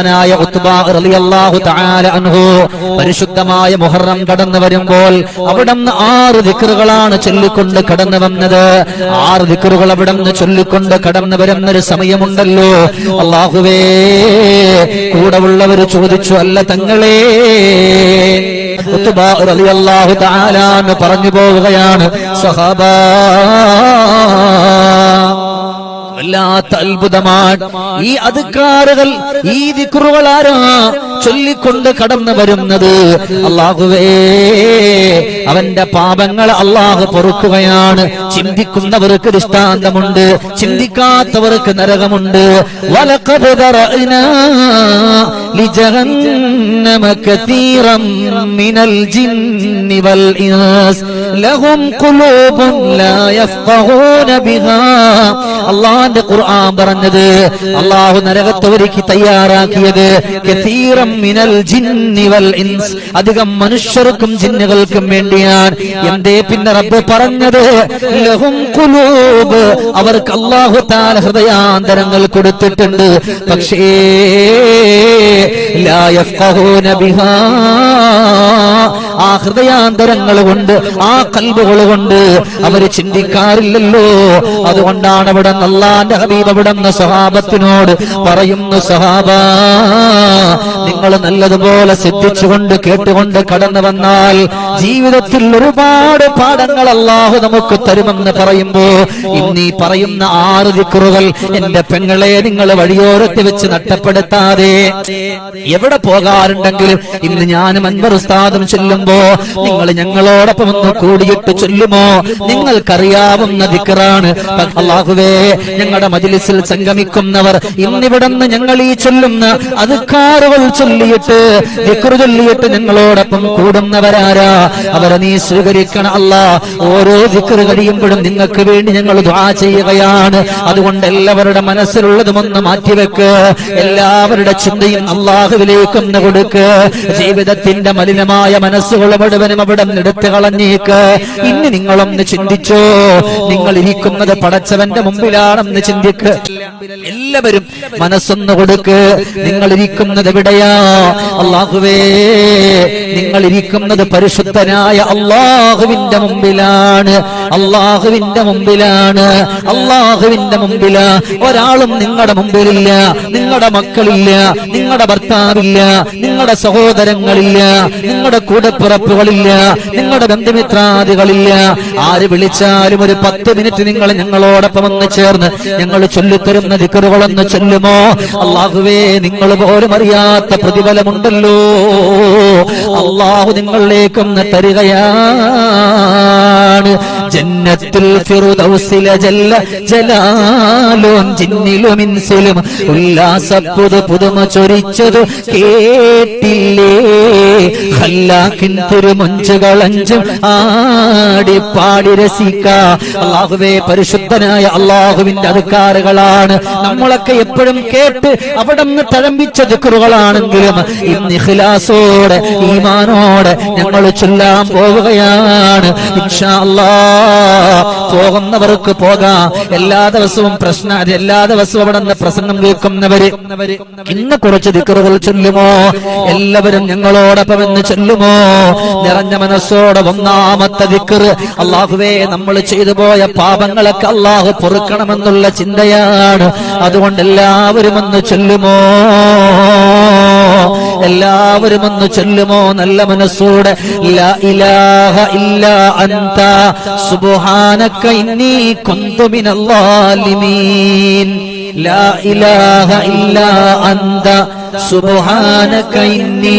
മഹാനായ അൻഹു പരിശുദ്ധമായ മുഹറം കടന്നു വരുമ്പോൾ അവിടുന്ന് ആറ് ദിക്കറുകളാണ് ചൊല്ലിക്കൊണ്ട് കടന്നു വന്നത്. ആറ് ദിക്കറുകൾ അവിടെ നിന്ന് ചൊല്ലിക്കൊണ്ട് കടന്നു വരുന്ന ഒരു സമയമുണ്ടല്ലോ. അള്ളാഹുവേ കൂടെ ഉള്ളവർ ചോദിച്ചു അല്ല തങ്ങളെ? പറഞ്ഞു പോവുകയാണ് സഹാബാ വല്ലാത്ത അത്ഭുതമാണ്. ഈ അതുക്കാറുകൾ ഈ ദിക്റുകൾ ആരാ? ചൊല്ലിക്കൊണ്ട് കടന്നു വരുന്നത്. അള്ളാഹുവേ അവന്റെ പാപങ്ങൾ അള്ളാഹു പൊറുക്കുകയാണ്. ചിന്തിക്കുന്നവർക്ക് ദൃഷ്ടാന്തമുണ്ട് ചിന്തിക്കാത്തവർക്ക് നരകമുണ്ട്. അള്ളാന്റെ ഖുർആൻ പറഞ്ഞത് അള്ളാഹു നരകത്തെ ഒരുക്കി തയ്യാറാക്കിയത് മിനൽ ജിന്നി വൽ ഇൻസ് അധികം മനുഷ്യർക്കും ജിന്നുകൾക്കും വേണ്ടിയാണ്. എന്തേ പിന്നെ റബ്ബ് പറഞ്ഞത്? ലഹും അവർക്ക് അള്ളാഹു താല ഹൃദയാന്തരങ്ങൾ കൊടുത്തിട്ടുണ്ട്. പക്ഷേ ബിഹാ. ആ ഹൃദയാന്തരങ്ങൾ കൊണ്ട് ആ കൽബുകൾ കൊണ്ട് അവർ ചിന്തിക്കാറില്ലല്ലോ. അതുകൊണ്ടാണ് അവിടെ നല്ലാന്റെ ഹബീബ് അവിടെ സ്വഹാബത്തിനോട് പറയുന്നു സ്വഹാബ നിങ്ങൾ നല്ലതുപോലെ ശ്രദ്ധിച്ചുകൊണ്ട് കേട്ടുകൊണ്ട് കടന്നു വന്നാൽ ജീവിതത്തിൽ ഒരുപാട് പാഠങ്ങൾ അള്ളാഹു നമുക്ക് തരുമെന്ന് പറയുമ്പോ ഇന്നീ പറയുന്ന ആറ് ദിക്കുറുകൾ എന്റെ പെങ്ങളെ നിങ്ങൾ വഴിയോരത്ത് വെച്ച് നഷ്ടപ്പെടുത്താതെ എവിടെ പോകാറുണ്ടെങ്കിലും ഇന്ന് ഞാനും അൻവർ ഉസ്താദും ചൊല്ലുമ്പോ നിങ്ങൾ ഞങ്ങളോടൊപ്പം ഒന്ന് കൂടിയിട്ട് ചൊല്ലുമോ? നിങ്ങൾക്കറിയാവുന്ന ദിക്കറാണ് അള്ളാഹുവേ ഞങ്ങളുടെ മജിലിസിൽ സംഗമിക്കുന്നവർ ഇന്നിവിടുന്ന് ഞങ്ങൾ ഈ ചൊല്ലുന്ന അധികാറുകൾ ചൊല്ലിയിട്ട് ദിക്കറ് ചൊല്ലിയിട്ട് നിങ്ങളോടൊപ്പം കൂടുന്നവരാരാ? അവരെ നീ സ്വീകരിക്കണം അല്ല. ഓരോ ദിക്കറ് കഴിയുമ്പോഴും നിങ്ങൾക്ക് വേണ്ടി ഞങ്ങൾ ദ്വാ ചെയ്യുകയാണ്. അതുകൊണ്ട് എല്ലാവരുടെ മനസ്സിലുള്ളതും ഒന്ന് മാറ്റിവെക്ക്. എല്ലാവരുടെ ചിന്തയും അള്ളാഹുവിലേക്കൊന്ന് കൊടുക്ക്. ജീവിതത്തിന്റെ മലിനമായ മനസ്സുകൾ മുഴുവനും അവിടെ എടുത്തു കളഞ്ഞേക്ക്. ഇനി നിങ്ങളൊന്ന് ചിന്തിച്ചോ? നിങ്ങൾ ഇരിക്കുന്നത് പടച്ചവന്റെ മുമ്പിലാണെന്ന് ചിന്തിക്ക്. എല്ലാവരും മനസ്സൊന്ന് കൊടുക്ക്. നിങ്ങളിരിക്കുന്നത് എവിടെയാ? അള്ളാഹുവേ നിങ്ങളിരിക്കുന്നത് പരിശുദ്ധനായ അള്ളാഹുവിന്റെ മുമ്പിലാണ്. അള്ളാഹുവിന്റെ മുമ്പിലാണ്. അള്ളാഹുവിന്റെ മുമ്പില. ഒരാളും നിങ്ങളുടെ മുമ്പിലില്ല നിങ്ങളുടെ മക്കളില്ല നിങ്ങളുടെ ഭർത്താവില്ല നിങ്ങളുടെ സഹോദരങ്ങളില്ല നിങ്ങളുടെ കൂടപ്പിറപ്പുകളില്ല നിങ്ങളുടെ ബന്ധുമിത്രാദികളില്ല. ആര് വിളിച്ചാലും ഒരു പത്ത് മിനിറ്റ് നിങ്ങൾ ഞങ്ങളോടൊപ്പം ഒന്ന് ചേർന്ന് ഞങ്ങൾ ചൊല്ലിത്തരുന്ന ദിക്കറുകളൊന്ന് ചൊല്ലുമോ? അള്ളാഹുവേ നിങ്ങൾ പോലും അറിയാത്ത പ്രതിഫലമുണ്ടല്ലോ. അള്ളാഹു നിങ്ങളിലേക്കൊന്ന് തരികയാണ് ജന്നത്തുൽ ഫിർദൗസിലെ ജല്ല ജലാലും ജിന്നിലും ഇൻസിലും ഉല്ലാസപ്പുതു പുതുമ ചൊരിച്ചതു കേട്ടില്ലേ? ഹല്ലാക്കിൻ തിരുമൊഞ്ചുകളഞ്ചും ആടി പാടി രസിക്ക. അള്ളാഹുവേ പരിശുദ്ധനായ അള്ളാഹുവിന്റെ അധികാറുകളാണ് നമ്മളൊക്കെ എപ്പോഴും കേട്ട് അവിടെ നിന്ന് തഴമ്പിച്ച ദിക്കറുകളാണെങ്കിലും ഇന്ന് ഇഖ്ലാസോടെ ഈമാനോടെ ഞങ്ങൾ ചൊല്ലാൻ പോവുകയാണ്. ഇൻഷാ പോകുന്നവർക്ക് പോകാം. എല്ലാ ദിവസവും പ്രശ്ന എല്ലാ ദിവസവും അവിടെ നിന്ന് പ്രസംഗം കേൾക്കുന്നവര്. ഇന്ന് കുറച്ച് ദിക്കറുകൾ ചൊല്ലുമോ? എല്ലാവരും ഞങ്ങളോടൊപ്പം എന്ന് ചൊല്ലുമോ? നിറഞ്ഞ മനസ്സോടെ ഒന്നാമത്തെ ദിക്കറ്. അള്ളാഹുവേ നമ്മൾ ചെയ്തു പോയ പാപങ്ങളൊക്കെ അള്ളാഹു പൊറുക്കണമെന്നുള്ള ചിന്തയാണ്. അതുകൊണ്ട് എല്ലാവരും ഒന്ന് ചൊല്ലുമോ? എല്ലാവരും ഒന്ന് ചൊല്ലുമോ നല്ല മനസ്സോടെ? ലാ ഇലാഹ ഇല്ലാ അന്ത. സുബ്ഹാനക ഇന്നി ലാ ഇലാഹ സുബ്ഹാനക ഇന്നി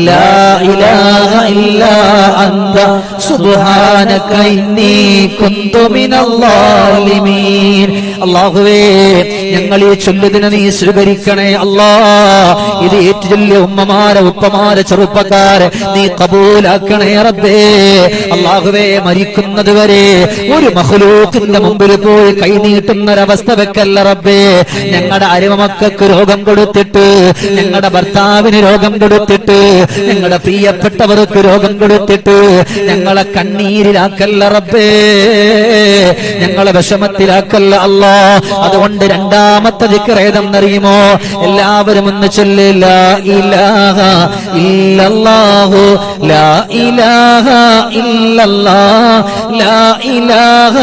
ലാ ഇലാഹ إلا أنت സുബ്ഹാനക إني كنت മിനൽ الظالمين അല്ലാഹുവേ ഞങ്ങൾ ഈ ചൊല്ലുതിനെ നീ സ്വീകരിക്കണേ അല്ലാ. ഇത് ഏറ്റുചൊല്ലിയ ഉമ്മമാരെ ഉപ്പമാരെ ചെറുപ്പക്കാരെ നീ കബൂലാക്കണേ റബ്ബേ. അല്ലാഹുവേ മരിക്കുന്നത് വരെ ഒരു മഹ്ലൂക്കിന്റെ മുമ്പിൽ പോയി കൈനീട്ടുന്ന ഒരവസ്ഥ വെക്കല്ല റബ്ബേ. ഞങ്ങളുടെ അരിമമക്കൾക്ക് രോഗം കൊടുത്തിട്ട് ഞങ്ങളുടെ ഭർത്താവിന് രോഗം കൊടുത്തിട്ട് ഞങ്ങളുടെ പ്രിയപ്പെട്ടവർക്ക് രോഗം കൊടുത്തിട്ട് ഞങ്ങളെ കണ്ണീരിലാക്കല്ല റബ്ബേ. ഞങ്ങളെ വിഷമത്തിലാക്കല്ല അല്ലോ. അതുകൊണ്ട് രണ്ടാമത്തെ ദിക്കറേതെന്നറിയുമോ എല്ലാവരും ഒന്ന് ചൊല്ലില്ല ഇലാഹ ഇല്ലല്ലാഹു ലാ ഇലാഹ ഇല്ലല്ലാ ലാ ഇലാഹ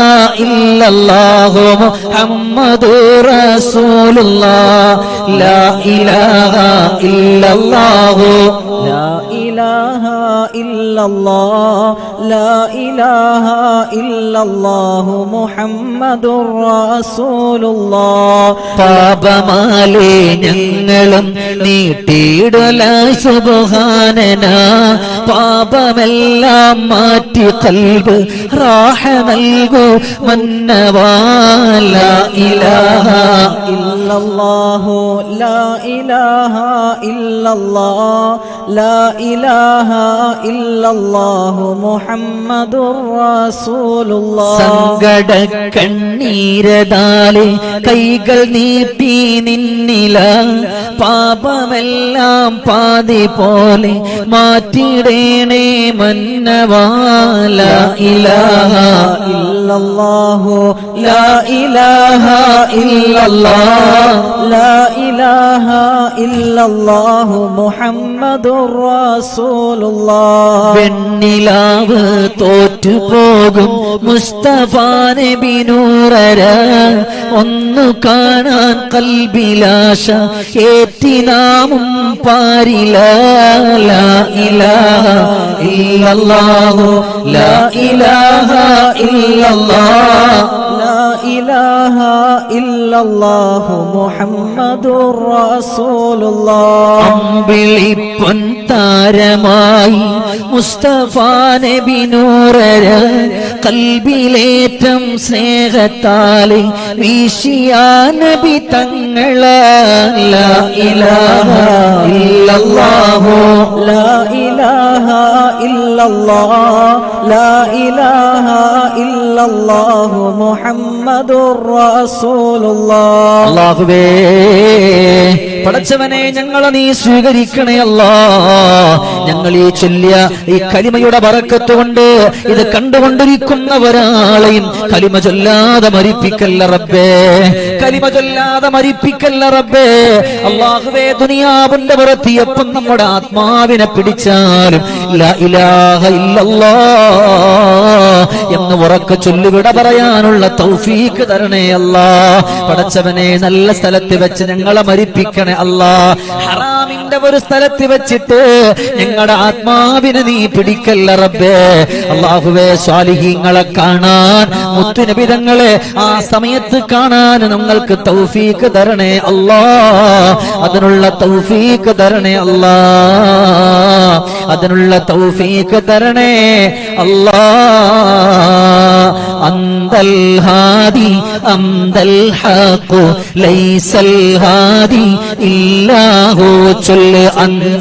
മുഹമ്മദുർ റസൂലുള്ളാഹ് ലാ ഇലാഹ ഇല്ലല്ലാഹു لا إله إلا الله لا إله إلا الله محمد رسول الله പാപമാലേ ഞങ്ങളും നീട്ടിയിടല സുബഹാനന പാപമെല്ലാം മാറ്റി കൽബ് റാഹ നൽകൂ മന്നവാല ഇലാഹ إلا അല്ലാഹു ല ഇലാഹ ഇല്ലല്ലാഹ് ലാ ഇലാഹ ഇല്ലല്ലാഹു മുഹമ്മദുർ റസൂലുള്ളാഹ് സങ്കട കണ്ണീരതാലെ കൈകൾ നീട്ടി നിന്നില പാപമെല്ലാം പാതി പോലെ മാറ്റിടേണേ മന്നവാല. ഇലാഹ ഇല്ലല്ലാഹു ല ഇലാഹ ഇല്ലല്ലാഹ് لا إله إلا الله محمد رسول الله വെണ്ണിലാവ് തോറ്റുപോകും മുസ്തഫാനെ ബിനൂറര ഒന്നു കാണാൻ കൽബിലാശ ഏറ്റിനാമും പാരില ലാ ഇലാഹ ഇല്ലല്ലാഹു ലാ ഇലാഹ ഇല്ലല്ലാഹ് لا إله إلا الله محمد رسول الله. أم بالإبتداء പൊൻതാരമായി മുസ്തഫാനെ ബിനൂറര കൽബിലേറ്റം സ്നേഹത്താലെ വീശിയാ നബി തങ്ങള. പടച്ചവനെ ഞങ്ങളെ നീ സ്വീകരിക്കണേ അല്ലാ. ഞങ്ങൾ ഈ ചൊല്ലിയ ഈ കലിമയുടെ വറക്കത്തുകൊണ്ട് ഇത് കണ്ടുകൊണ്ടിരിക്കുന്ന ഒരാളെയും കലിമ ചൊല്ലാതെ മരിപ്പിക്കല്ല റബ്ബേ. കലിമ ചൊല്ലാതെ മരിപ്പിക്കല്ല റബ്ബേ. അള്ളാഹുവേ ദുനിയാവിന്റെ പുറത്തിയപ്പം നമ്മുടെ ആത്മാവിനെ പിടിച്ചാലും എന്ന് ഉറക്ക ചൊല്ലുവിട പറയാനുള്ള തൗഫീക്ക് തരണേ അല്ലാ. പടച്ചവനെ നല്ല സ്ഥലത്ത് വെച്ച് ഞങ്ങളെ മരിപ്പിക്കണേ അല്ലാ. ഹറാമിന്റെ ഒരു സ്ഥലത്ത് വെച്ചിട്ട് ഞങ്ങളുടെ ആത്മാവിനെ നീ പിടിക്കല്ല റബ്ബേ. അള്ളാഹുവേ സ്വാലിഹീങ്ങളെ കാണാൻ മുത്തുനബിതങ്ങളെ ആ സമയത്ത് കാണാൻ നിങ്ങൾക്ക് തൗഫീക്ക് തരണേ അല്ലാ. അതിനുള്ള തൗഫീക്ക് തരണേ അല്ലാ. അതിനുള്ള തൗഫീക്ക് തരണേ അല്ലാ. അന്തൽ ഹാദി അന്തൽ ഹഖു ലൈസൽ ഹാദി ഇല്ലാഹു ചൊല്ല് അന്തൽ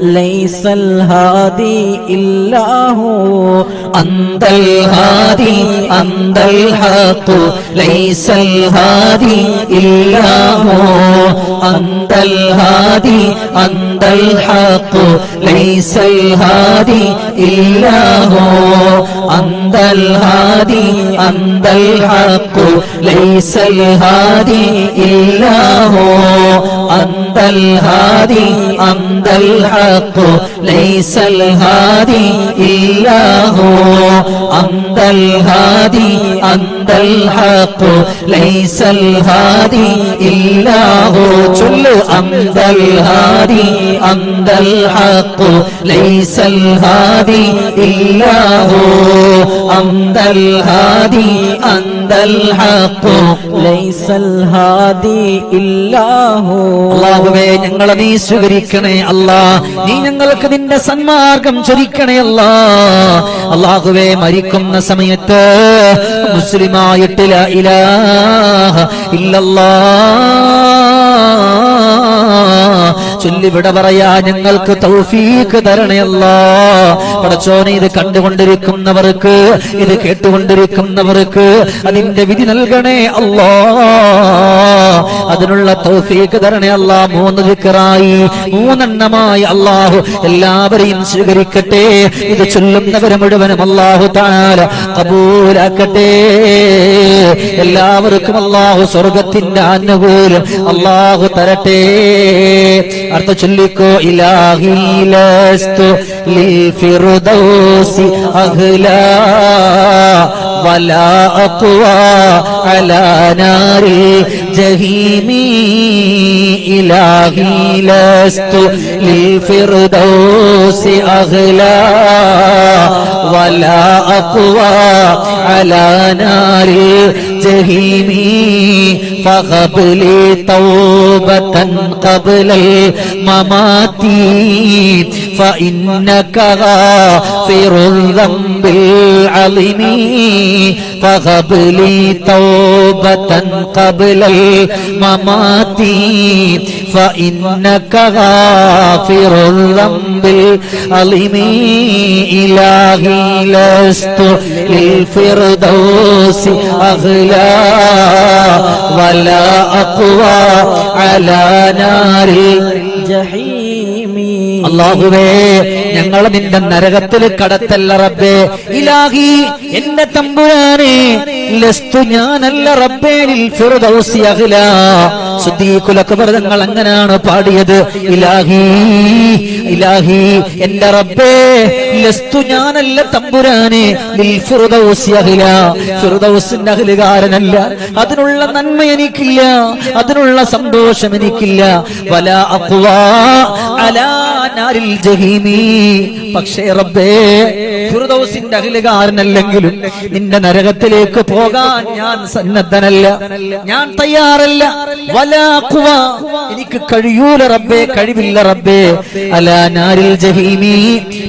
ليس الهادي إلا هو أنت الهادي أنت الحق ليس الهادي إلا هو أنت الهادي أنت الحق ليس الهادي إلا هو أنت الهادي أنت الحق ليس الهادي إلا هو أنت الهادي أنت الحق ليس الهادي إلا هو أنت الهادي أنت الحق ليس الهادي إلا هو جل أنت الهادي أنت الحق ليس الهادي إلا هو أنت الهادي أنت الحق ليس الهادي إلا هو الله അള്ളാഹുവേ ഞങ്ങളെ നീ സ്വീകരിക്കണേ അല്ലാ. നീ ഞങ്ങൾക്ക് നിന്റെ സന്മാർഗം ചൊരിക്കണേ അല്ലാ. അള്ളാഹുവേ മരിക്കുന്ന സമയത്ത് മുസ്ലിമായിട്ട് ഇല്ല ഇലാഹ ഇല്ലല്ലാ. ചൊല്ലിവിട പറയാ ഞങ്ങൾക്ക് തൗഫീക്ക് തരണയല്ലോ പടച്ചോനെ ഇത് കണ്ടുകൊണ്ടിരിക്കുന്നവർക്ക് ഇത് കേട്ടുകൊണ്ടിരിക്കുന്നവർക്ക് അതിന്റെ വിധി നൽകണേ അല്ലോ. അതിനുള്ള തൗഫീഖ് തരണേ അല്ല മൂന്ന് ദിക്റായി മൂന്നെണ്ണമായി അല്ലാഹു എല്ലാവരെയും സ്വീകരിക്കട്ടെ. ഇത് ചൊല്ലുന്നവരെ മുഴുവനും അള്ളാഹു താല കബൂലാക്കട്ടെ. എല്ലാവർക്കും അല്ലാഹു സ്വർഗത്തിന്റെ അനുകൂലം അല്ലാഹു തരട്ടെ. അർത്ഥ ചൊല്ലിക്കോ ഇലാഹി ലസ്തു ലിൽ ഫിർദൗസി അഹ്ലാ. ولا أقوى على نار الجحيم إلهي لست لفردوس أغلى ولا أقوى على نار الجحيم فقبل توبة قبل الممات فإنك غافر الذنب العظيم فغب لي توبة قبل الممات فإنك غافر الذنب العظيم إلهي لست للفردوس أغلى ولا أقوى على نار الجحيم. അള്ളാഹുവേ ഞങ്ങൾ നിന്റെ നരകത്തിൽ കടത്തല്ല റബ്ബേ. ഇലാഹി എന്റെ തമ്പുരാനെ ഞാനല്ല റബ്ബേ ഫിർദൗസി തങ്ങൾ അങ്ങനെയാണ് പാടിയത്. ഇലാഹി ഇലാഹി എന്റെ റബ്ബേ ലസ്തു ഞാനല്ല തമ്പുരാനെ ഫിർദൗസിന്റെ അതിനുള്ള നന്മ എനിക്കില്ല. അതിനുള്ള സന്തോഷം എനിക്കില്ല. വല അലാ നാരിൽ ജഹീമി? പക്ഷേ റബ്ബേ ഫിർദൗസിന്റെ അഖിലുകാരനല്ലെങ്കിലും നിന്റെ നരകത്തിലേക്ക് പോകാൻ ഞാൻ സന്നദ്ധനല്ല. ഞാൻ തയ്യാറല്ല. വലാ ഖുവ. എനിക്ക് കഴിയൂല റബ്ബേ കഴിവില്ല റബ്ബേ. അല നാരിൽ ജഹീമി.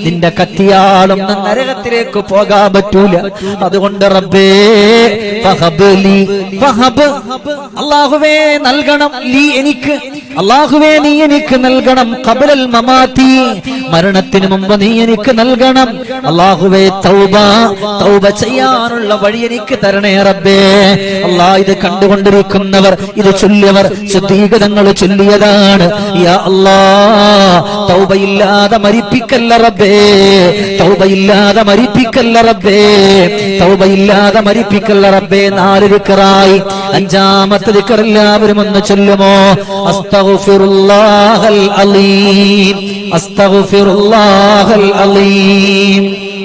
നിന്റെ കത്തിയാളും നരകത്തിലേക്ക് പോകാൻ പറ്റൂല. അതുകൊണ്ട് റബ്ബേ ഫഹബ് ലി ഫഹബ്. അല്ലാഹുവേ നൽകണം. ലീ എനിക്ക്. അല്ലാഹുവേ നീ എനിക്ക് നൽകണം. കബലൽ മമാതി മരണത്തിന് മുമ്പ് നീ എനിക്ക് നൽകണം. അല്ലാഹുവേ തൗബ തൗബ. ചെയ്യാനുള്ള വഴി എനിക്ക് തരണേ റബ്ബേ. അള്ളാഹ് ഇത് കണ്ടുകൊണ്ടിരിക്കുന്നവർ ഇത് ചൊല്ലിയവർ ശുദ്ധീകതങ്ങൾ ചൊല്ലിയതാണ്. തൗബയില്ലാതെ മരിപ്പിക്കല്ല റബ്ബേ. തൗബയില്ലാതെ മരിപ്പിക്കല്ല റബ്ബേ. തൗബയില്ലാതെ മരിപ്പിക്കല്ല റബ്ബേ. നാല് വിക്കറായി അഞ്ചാമത്തെ വിക്കർ എല്ലാവരും ഒന്ന് ചൊല്ലുമോ? അസ്തഗ്ഫിറുല്ലാഹൽ അലീം. അസ്തഗ്ഫിറുല്ലാഹൽ അലീം.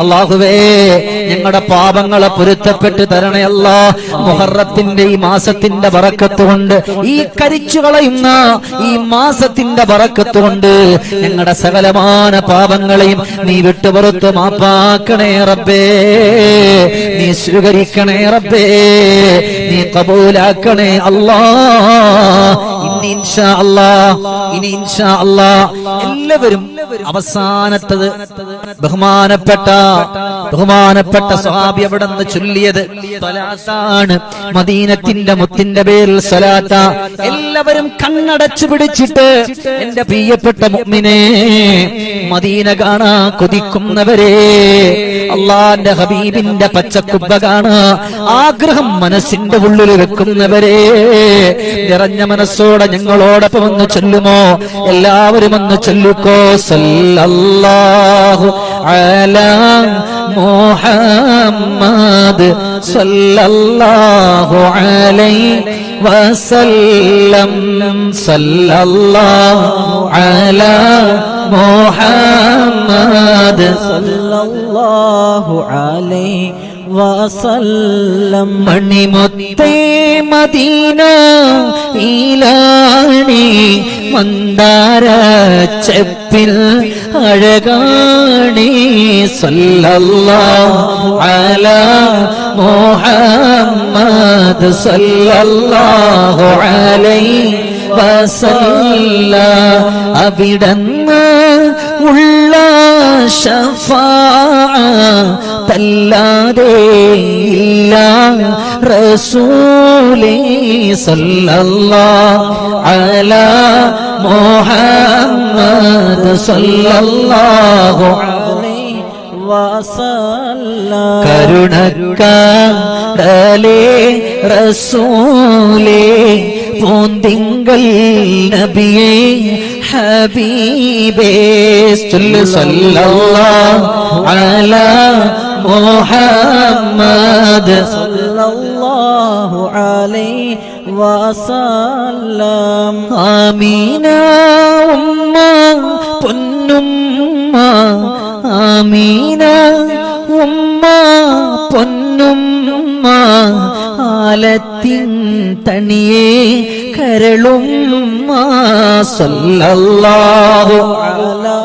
അള്ളാഹുവേ ഞങ്ങളുടെ പാപങ്ങളെ പൊരുത്തപ്പെട്ട് തരണയല്ല. മുഹറത്തിന്റെ ഈ മാസത്തിന്റെ ബറക്കത്ത് കൊണ്ട് ഈ കരിച്ചു കളയുന്ന ഈ മാസത്തിന്റെ ബറക്കത്ത് കൊണ്ട് ഞങ്ങളുടെ സകലമാന പാപങ്ങളെയും നീ വിട്ടുപുറത്ത് മാപ്പാക്കണേ റബ്ബേ. നീ സ്വീകരിക്കണേ റബ്ബേ. നീ കബൂലാക്കണേ അല്ലാ. ഇനി ഇൻഷാ അല്ലാ ഇനി ഇൻഷാ അല്ലാ. എല്ലാവരും അവസാനത്തത് ബഹുമാനപ്പെട്ട ബഹുമാനപ്പെട്ട സ്വഹാബി അവിടെ നിന്ന് ചൊല്ലിയത് മദീനത്തിന്റെ മുത്തിന്റെ പേരിൽ സ്വലാത്ത. എല്ലാവരും കണ്ണടച്ചു പിടിച്ചിട്ട് എന്റെ പ്രിയപ്പെട്ട മുമ്മിനെ മദീന കാണാ കൊതിക്കുന്നവരെ. അള്ളാന്റെ ഹബീബിന്റെ പച്ചക്കുബ്ബ കാണാ ആഗ്രഹം മനസ്സിന്റെ ഉള്ളിൽ വെക്കുന്നവരെ. നിറഞ്ഞ മനസ്സോടെ ഞങ്ങളോടൊപ്പം ഒന്ന് ചൊല്ലുമോ? എല്ലാവരും ഒന്ന് ചൊല്ലുക്കോ? സല്ലല്ലാഹു അലാ മുഹമ്മദ് وسلم. അലൈഹി വസല്ലം على അലാ മുഹമ്മദ് الله അലൈഹി വസല്ലം മണിമുത്തേ മദീന ഈലാണി മന്ദാര ചെപ്പിൽ അഴകാണി സല്ലല്ലാഹു അലാ മുഹമ്മദ് സല്ലല്ലാഹു അലൈഹി വസല്ല. അവിടന്ന് ഉള്ള തല്ലാതെ ഇല്ല റസൂലി സല്ലല്ലാഹു അല മുഹമ്മദ് സല്ലല്ലാഹു അലൈഹി വസല്ലം കരുണക്കാടലേ റസൂലേ പൂന്തിങ്കൽ നബിയേ ഹബീബേ സല്ലല്ലാഹു അലാ മുഹമ്മദ് സല്ലല്ലാഹു അലൈഹി വസല്ലം. ആമീന ഉമ്മ പൊന്നുമ്മ. ആമീന ഉമ്മ പൊന്നുമ്മ. ആലത്തിൻ തണിയേ കരളുമ്മ. സല്ലല്ലാഹു അലാ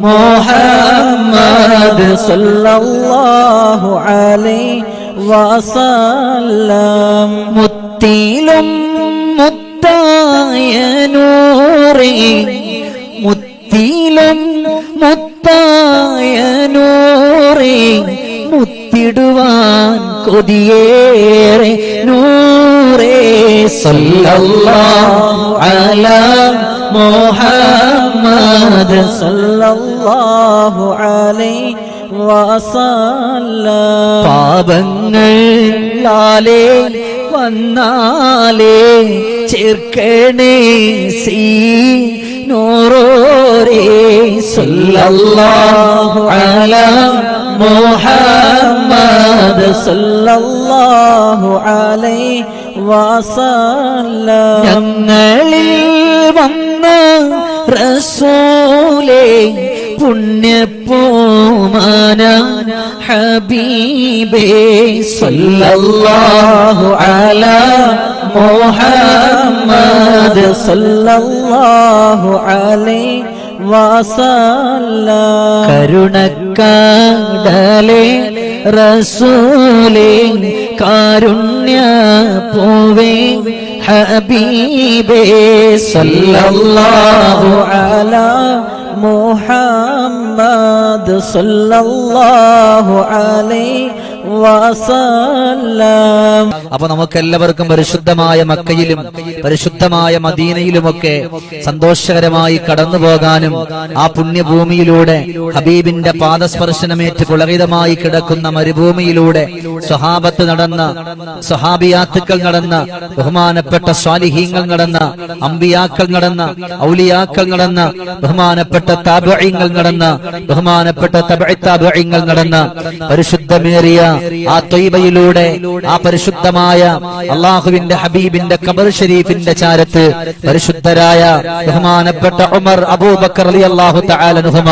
മുഹമ്മദ് സല്ലല്ലാഹു അലൈഹി വസല്ലം മുത്തിലും മുത്തായ നൂറി. മുത്തിലും മുത്തായ നൂറി. മുത്തിടുവാൻ കൊതിയേറെ നൂറേ. സല്ല അലാ മുഹമ്മദ് സല്ലല്ലാഹു അലൈഹി പാപങ്ങളാലേ വന്നാലേ ചേർക്കണേ സീ നൂറോരേ സല്ലല്ലാഹു അല മുഹമ്മദ് സല്ലല്ലാഹു അലൈഹി വസല്ലം. ഞങ്ങളിൽ വന്ന റസൂലേ പുണ്യപ്പൂമാന ഹബീബേ സല്ലല്ലാഹു അലാ മുഹമ്മദ് സല്ലല്ലാഹു അലൈഹി വസല്ലം. കരുണക്കാടലേ റസൂലേ കാരുണ്യ പോവേ ഹബീബേ സല്ലല്ലാഹു അലാ മുഹമ്മദ് സല്ലല്ലാഹു അലൈഹി അപ്പൊ നമുക്ക് എല്ലാവർക്കും പരിശുദ്ധമായ മക്കയിലും പരിശുദ്ധമായ മദീനയിലുമൊക്കെ സന്തോഷകരമായി കടന്നു പോകാനും ആ പുണ്യഭൂമിയിലൂടെ ഹബീബിന്റെ പാദസ്പർശനമേറ്റ് പുളകിതമായി കിടക്കുന്ന മരുഭൂമിയിലൂടെ സ്വഹാബത്ത് നടന്ന സ്വഹാബിയാത്തുക്കൾ നടന്ന ബഹുമാനപ്പെട്ട സ്വാലിഹീങ്ങൾ നടന്ന അമ്പിയാക്കൾ നടന്ന ഔലിയാക്കൾ നടന്ന ബഹുമാനപ്പെട്ട താബിങ്ങൾ നടന്ന ബഹുമാനപ്പെട്ട താബിങ്ങൾ നടന്ന പരിശുദ്ധമേറിയ ആ തൊയ്ബയിലൂടെ ആ പരിശുദ്ധമായ അള്ളാഹുവിന്റെ ഹബീബിന്റെ കബർ ഷരീഫിന്റെ ചാരത്ത് പരിശുദ്ധരായ ബഹുമാനപ്പെട്ട ഉമർ അബൂബക്കർ അലി അള്ളാഹു തആലനുഹുമ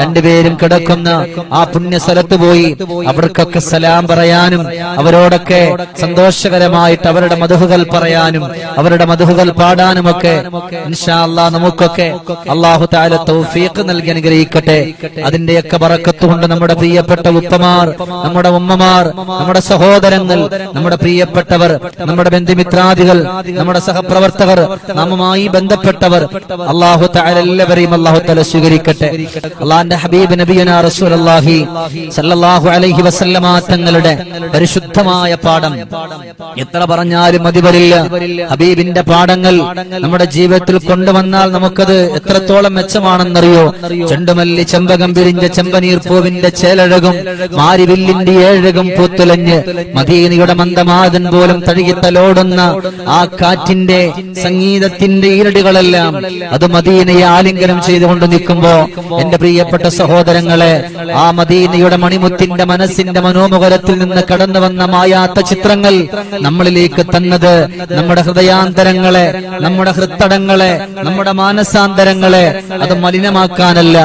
രണ്ടുപേരും കിടക്കുന്ന ആ പുണ്യ സ്ഥലത്ത് പോയി അവർക്കൊക്കെ സലാം പറയാനും അവരോടൊക്കെ സന്തോഷകരമായിട്ട് അവരുടെ മധുഹുകൾ പറയാനും അവരുടെ മധുഹുകൾ പാടാനുമൊക്കെ ഇൻഷാ അല്ലാ നമുക്കൊക്കെ അള്ളാഹു താല തൗഫീഖ് നൽകി അനുഗ്രഹിക്കട്ടെ. അതിന്റെയൊക്കെ പറക്കത്തുകൊണ്ട് നമ്മുടെ പ്രിയപ്പെട്ട ഉപ്പമാർ നമ്മുടെ ഉമ്മമാർ ഉമ്മമാർ നമ്മുടെ സഹോദരങ്ങൾ നമ്മുടെ പ്രിയപ്പെട്ടവർ നമ്മുടെ ബന്ധുമിത്രാദികൾ നമ്മുടെ സഹപ്രവർത്തകർ നമ്മുമായി ബന്ധപ്പെട്ടവർ അള്ളാഹു എല്ലാവരെയും അള്ളാഹു തല സ്വീകരിക്കട്ടെ. അള്ളാന്റെ ഹബീബ് നബിയന സല്ലല്ലാഹു അലൈഹി വസല്ലമ തങ്ങളുടെ പരിശുദ്ധമായ പാഠം. എത്ര പറഞ്ഞാലും മതി വരില്ല. ഹബീബിന്റെ പാഠങ്ങൾ നമ്മുടെ ജീവിതത്തിൽ കൊണ്ടുവന്നാൽ നമുക്കത് എത്രത്തോളം മെച്ചമാണെന്നറിയോ? ചെണ്ടുമല്ലി ചെമ്പകം പിരിഞ്ഞ ചെമ്പനീർ പൂവിന്റെ ചേലഴകും മാരിവില്ലിന്റെ ഏഴകം പൂത്തുലഞ്ഞ് മദീനയുടെ മന്ദമാതൻ പോലും തഴുകിത്തലോടുന്ന ആ കാറ്റിന്റെ സംഗീതത്തിന്റെ ഈരടികളെല്ലാം അത് മദീനയെ ആലിംഗനം ചെയ്തുകൊണ്ട് നിൽക്കുമ്പോ എന്റെ പ്രിയപ്പെട്ട സഹോദരങ്ങളെ ആ മദീനയുടെ മണിമുത്തിന്റെ മനസ്സിന്റെ മനോമുഖരത്തിൽ നിന്ന് കടന്നു വന്ന മായാത്ത ചിത്രങ്ങൾ നമ്മളിലേക്ക് തന്നത് നമ്മുടെ ഹൃദയാന്തരങ്ങളെ നമ്മുടെ ഹൃത്തടങ്ങളെ നമ്മുടെ മാനസാന്തരങ്ങളെ അത് മലിനമാക്കാനല്ല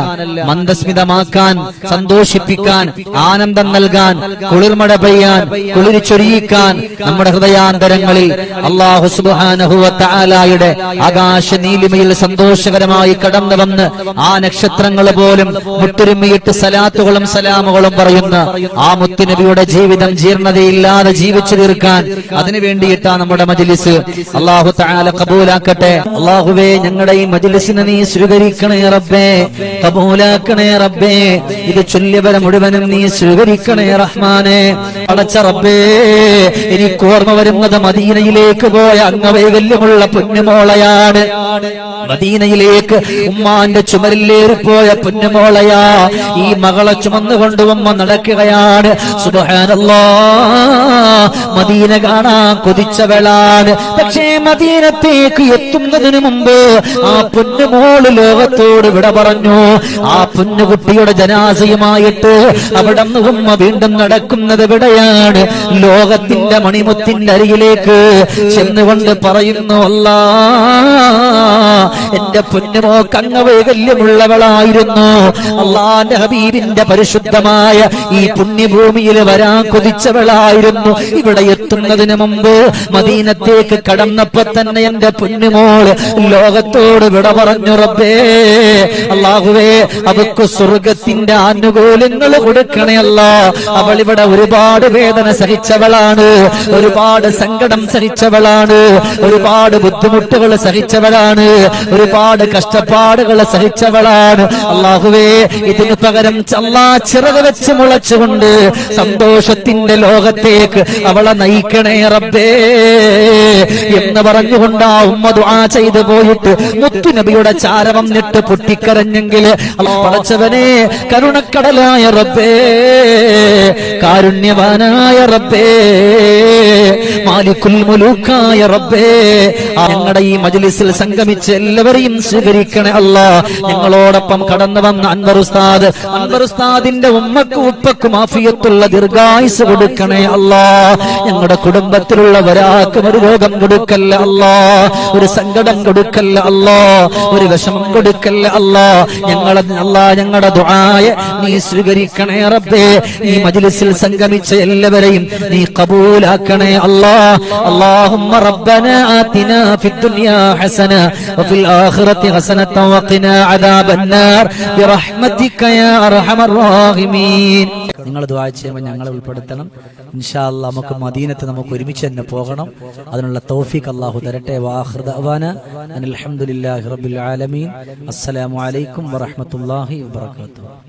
മന്ദസ്മിതമാക്കാൻ സന്തോഷിപ്പിക്കാൻ ആനന്ദം നൽകാൻ കുളിർമഴ പെയ്യാൻ കുളിരിച്ചൊരിയിക്കാൻ നമ്മുടെ ഹൃദയാന്തരങ്ങളിൽ അള്ളാഹു സുബാനഹുവത്താലായുടെ ആകാശ നീലിമയിൽ സന്തോഷകരമായി കടന്നു വന്ന് ആ നക്ഷത്രങ്ങൾ പോലും മുട്ടുരുമ്മിയിട്ട് സലാത്തുകളും സലാമുകളും പറയുന്ന ആ മുത്തുനബിയുടെ ജീവിതം ജീർണതയില്ലാതെ ജീവിച്ചു തീർക്കാൻ അതിനു വേണ്ടിയിട്ടാണ് നമ്മുടെ മജിലിസ്. അള്ളാഹു താല കബൂലാക്കട്ടെ. അള്ളാഹുവേ ഞങ്ങളുടെ ഈ മജിലിസിനെ നീ സ്വീകരിക്കണേ റബ്ബേ. കബൂലാക്കണേ റബ്ബേ. ഇത് ചൊല്ലിയവരെ മുഴുവനും നീ സ്വീകരിക്കണേ റഹ്മാനെ. എനിക്ക് ഓർമ്മ വരുന്നത് മദീനയിലേക്ക് പോയ അംഗവൈകല്യമുള്ള പുണ്യമോളയാണ്. മദീനയിലേക്ക് ഉമ്മാന്റെ ചുമരിലേറിപ്പോയ പുണ്യമോളയാ. ഈ മകളെ ചുമന്നുകൊണ്ട് ഉമ്മ നടക്കുകയാണ്. സുബഹാനല്ലോ മദീന കാണാൻ കൊതിച്ചവളാണ്. പക്ഷേ മദീനത്തേക്ക് എത്തുന്നതിന് മുമ്പ് ആ പുണ്യമോൾ ലോകത്തോട് വിട പറഞ്ഞു. ആ പൊന്നുകുട്ടിയുടെ ജനാസയുമായിട്ട് അവിടെ ഉമ്മ വീണ്ടും നടക്കുന്നത് എവിടെയാണ്? ലോകത്തിന്റെ മണിമുത്തിന്റെ അരികിലേക്ക് ചെന്നുകൊണ്ട് പറയുന്നു അല്ല എന്റെ പൊന്നുമോ കങ്ങവൈകല്യമുള്ളവളായിരുന്നു അള്ളാന്റെ ഹബീബിന്റെ പരിശുദ്ധമായ ഈ പുണ്യഭൂമിയിൽ വരാൻ കൊതിച്ചവളായിരുന്നു. ഇവിടെ എത്തുന്നതിന് മുമ്പ് മദീനത്തേക്ക് കടന്നപ്പോ തന്നെ എന്റെ പൊന്നുമോൾ ലോകത്തോട് വിട പറഞ്ഞു റബ്ബേ അള്ളാഹുവേ അവക്ക് സ്വർഗത്തിന്റെ ആനുകൂല്യങ്ങൾ അവൾ ഇവിടെ ഒരുപാട് വേദന സഹിച്ചവളാണ്. ഒരുപാട് സങ്കടം സഹിച്ചവളാണ്. ഒരുപാട് ബുദ്ധിമുട്ടുകൾ സഹിച്ചവളാണ്. ഒരുപാട് കഷ്ടപ്പാടുകൾ സഹിച്ചവളാണ്. അള്ളാഹുവേ ഇതിനു പകരം ചല്ലാ ചിറക് വെച്ച് മുളച്ചുകൊണ്ട് സന്തോഷത്തിന്റെ ലോകത്തേക്ക് അവളെ നയിക്കണേ റബ്ബേ. എന്ന് പറഞ്ഞുകൊണ്ട് ആ ഉമ്മ ദുആ ചെയ്തു പോയിട്ട് മുത്തുനബിയുടെ ചാരവം നിട്ട് പൊട്ടിക്കരഞ്ഞെങ്കിൽ പടച്ചവനെ കരുണക്കടലായ റബ്ബേ കാരുണ്യവാനായ റബ്ബേ മാലിക്കുൽ മുലൂക്കായ റബ്ബേ. ഞങ്ങളുടെ ഈ മജ്ലിസിൽ സംഗമിച്ച് എല്ലാവരെയും സ്വീകരിക്കണേ അല്ല. ഞങ്ങളോടൊപ്പം കടന്നു വന്ന അൻവർ ഉസ്താദ് അൻവർ ഉസ്താദിന്റെ ഉമ്മക്കും ഉപ്പക്കും ആഫിയത്തുള്ള ദീർഘായുസ് കൊടുക്കണേ അല്ല. ഞങ്ങളുടെ കുടുംബത്തിലുള്ള ഒരാൾക്കും ഒരു രോഗം കൊടുക്കല്ല അല്ല. ഒരു സങ്കടം കൊടുക്കല്ല അല്ല. ഒരു വിഷമം കൊടുക്കല്ല അല്ല. ഞങ്ങളെ അല്ല ഞങ്ങളുടെ ദുആയെ നീ സ്വീകരിക്കണേ റബ്ബേ. ഈ മജ്ലിസിൽ സംഗമിച്ച എല്ലാവരെയും നീ കബൂലാക്കണേ അല്ലാ അല്ലാഹുമ്മ റബ്ബന ആതിനാ ഫിദ്ദുനിയാ ഹസന വഫിൽ ആഖിറതി ഹസനത വഖിനാ അദാബന്നാർ. ബിറഹ്മതിക യാ അർഹമർ റഹീമീൻ. നിങ്ങൾ ദ്വാ ചെയ്യുമ്പോൾ ഞങ്ങളെ ഉൾപ്പെടുത്തണം. ഇൻഷാ അല്ലാ നമുക്ക് മദീനത്ത് നമുക്ക് ഒരുമിച്ച് തന്നെ പോകണം. അതിനുള്ള തൗഫീഖ് അള്ളാഹു തരട്ടെ. വാഹൃദ അവാന അനിൽ ഹംദുലില്ലാഹി റബ്ബിൽ ആലമീൻ. വബറകാതുഹു.